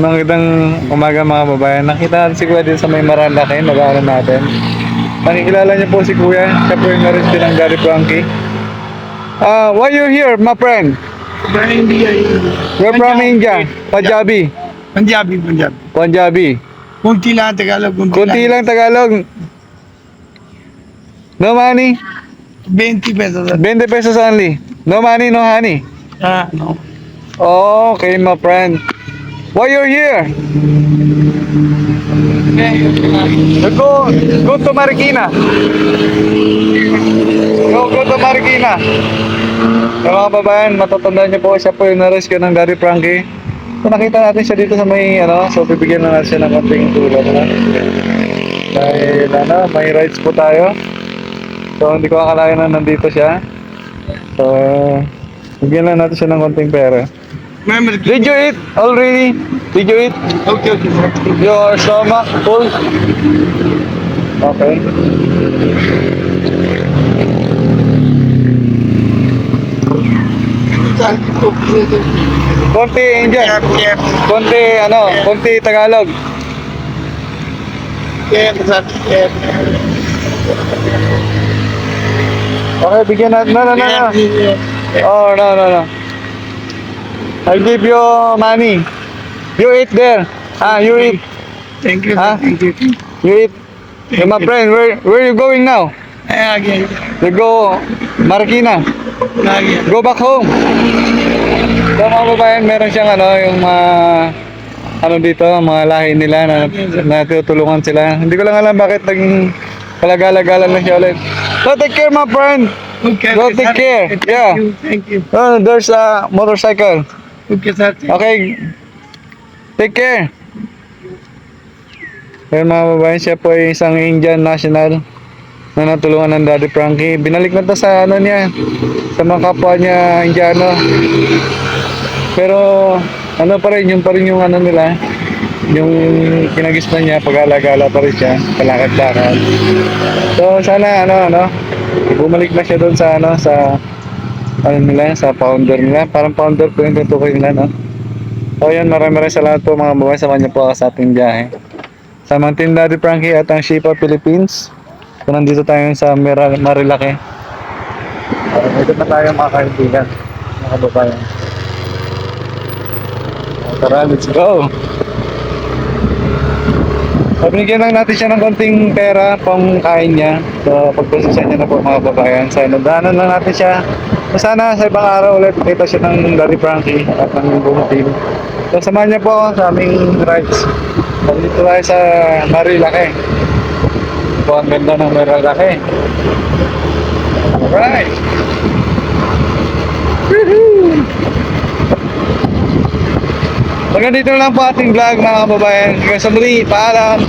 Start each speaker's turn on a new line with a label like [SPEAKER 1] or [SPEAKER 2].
[SPEAKER 1] Magandang umaga mga babayan. Nakita natin si Kuya dito sa may Maranlaki, nag-aaral natin. Nakikilala niyo po si Kuya. Siya po yung narin ng Gary Frankie. Ah, why you here, my friend?
[SPEAKER 2] From India.
[SPEAKER 1] We're from India. Punjabi.
[SPEAKER 2] Punjabi, Punjabi.
[SPEAKER 1] Punjabi.
[SPEAKER 2] Kunti lang Tagalog, kunti,
[SPEAKER 1] Kunti lang Tagalog. No money.
[SPEAKER 2] 20 pesos.
[SPEAKER 1] 20 pesos only. No money, no honey.
[SPEAKER 2] Ah, no.
[SPEAKER 1] Okay, my friend. Why you're here? Go, go to Marikina. Go, go to Marikina. Yung mga babayan, matatandaan niyo po, siya po yung na-rescue ng Daddy Frankie. So, nakita natin siya dito sa may, ano, so bibigyan na natin siya ng konting tulong. Ano? Dahil, ano, may rights po tayo. So, hindi ko akalain na nandito siya. So, bigyan lang natin siya ng konting pera.
[SPEAKER 2] Remember,
[SPEAKER 1] Did you eat already? Did you eat?
[SPEAKER 2] okay, okay.
[SPEAKER 1] Your stomach full? Okay. Konti Indian. Konti ano, konti Tagalog. Okay, bigyan natin. No, no, no, no. Oh, no, no, no. I'll give you money. You eat there. Ah, you eat.
[SPEAKER 2] Thank you,
[SPEAKER 1] Ah?
[SPEAKER 2] Thank you.
[SPEAKER 1] You eat. Hey, my friend, where where you going now?
[SPEAKER 2] Eh, again.
[SPEAKER 1] You go Marikina.
[SPEAKER 2] Again.
[SPEAKER 1] Go back home. So mga babayan, meron siyang ano, yung mga ano dito, mga lahi nila na natutulungan sila. Hindi ko lang alam bakit naging palagala-gala na siya ulit. So take care my friend.
[SPEAKER 2] Okay,
[SPEAKER 1] Go take care.
[SPEAKER 2] Thank
[SPEAKER 1] Yeah.
[SPEAKER 2] you, thank you.
[SPEAKER 1] Oh, there's a motorcycle.
[SPEAKER 2] Thank you.
[SPEAKER 1] Okay. Take care. Pero mga babayan, siya po ay isang Indian national na natulungan ng Daddy Frankie. Binalik na to sa ano niya, sa mga kapwa niya Indiano. Pero ano pa rin, yung pa rin yung ano nila, yung kinagispan niya, pag-alagala pa rin siya, palakad-lakad. So sana ano, ano, bumalik na siya doon sa ano, sa ano nila, sa founder nila. Parang founder po yung tutukoy nila, no? So yun, maraming maraming salamat po mga babae. Samahan niyo po sa ating biyahe. Sa Team Daddy Frankie at ang Shipa Philippines. So nandito tayo sa Mira- Marilaki. Uh, ito na tayo mga kaibigan. Mga babae. Tara, let's go! So, binigyan lang natin siya ng konting pera pang kain niya. So, pagprosesya niya na po mga babayan. So, nadanan lang natin siya. So, sana sa ibang araw ulit kita siya ng Daddy Frankie at ng buong team. So, samahan niya po sa aming rides. So, dito tayo sa Marilaki. Ito ang ganda ng Marilaki. Alright! Woohoo! Hanggang dito lang po ating vlog mga kababayan. Hanggang sa muli, paalam!